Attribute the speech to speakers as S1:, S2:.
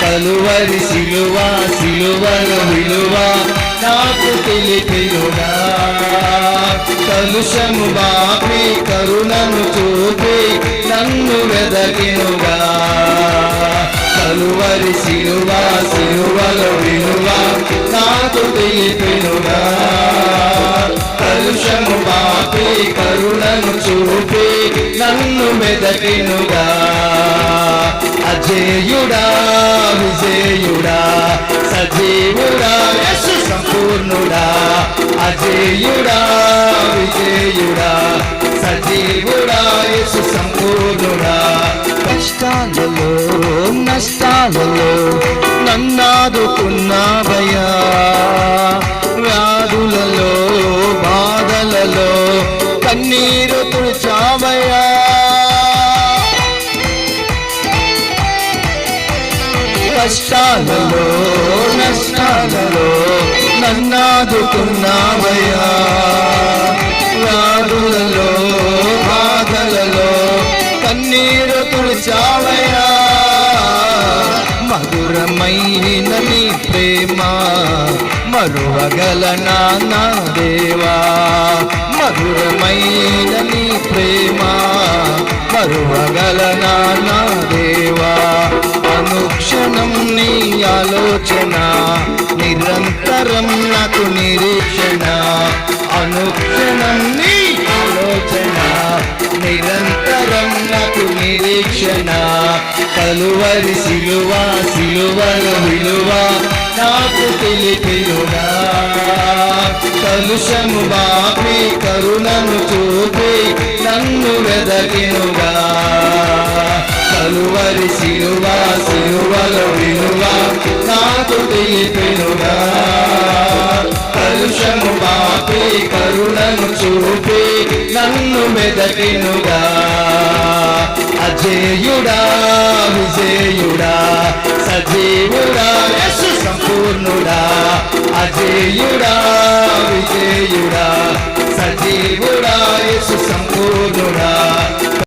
S1: కలువరి సిలువ సిలువల విలువ నాకు తెలిపినుగా కలుషము బాపి కరుణను చూపి నన్ను వెదకినుగా? కలువరి సిలువ సిలువల విలువ నాకు తెలిపినుగా కలుషము బాపి కరుణను చూపి నన్ను మెదకినుగా అజేయుడా విజేయుడా సజీవుడా యశు సంపూర్ణుడా అజేయుడా విజేయుడా సజీవుడా యశు సంపూర్ణుడా. కష్టాలలో నష్టాలలో నన్నాదుకున్నావయ్యా. వ్యాధులలో బాధలలో కన్నీరు కష్టాలలో నష్టాలలో నన్నాదుకున్నావయ్యా. వ్యాధులలో బాధలలో కన్నీరు తుడిచావయ్యా. మధురమైన నీ ప్రేమ మరువగలనా నా దేవా? మధురమైన నీ ప్రేమ మరువగలనా నా దేవా? ఆలోచన నిరంతరం నాకు నిరీక్షణ అనుక్షణం నీ ఆలోచన నిరంతరం నాకు నిరీక్షణ. కలువరి సిలువ సిలువల విలువ నాకు తెలిపినుగా కలుషము బాపి కరుణను చూపి నన్ను వెదకినుగా. కలువరి సిలువ సిలువల విలువ నాకు తెలిపినుగా కలుషము పాపి కరుణను చూపి నన్ను మెదటినుగా. అజేయుడా విజేయుడా సజీవుడా యశు సంపూర్ణుడా. అజేయుడా విజేయుడా సజీవుడా యశు సంపూర్ణుడా.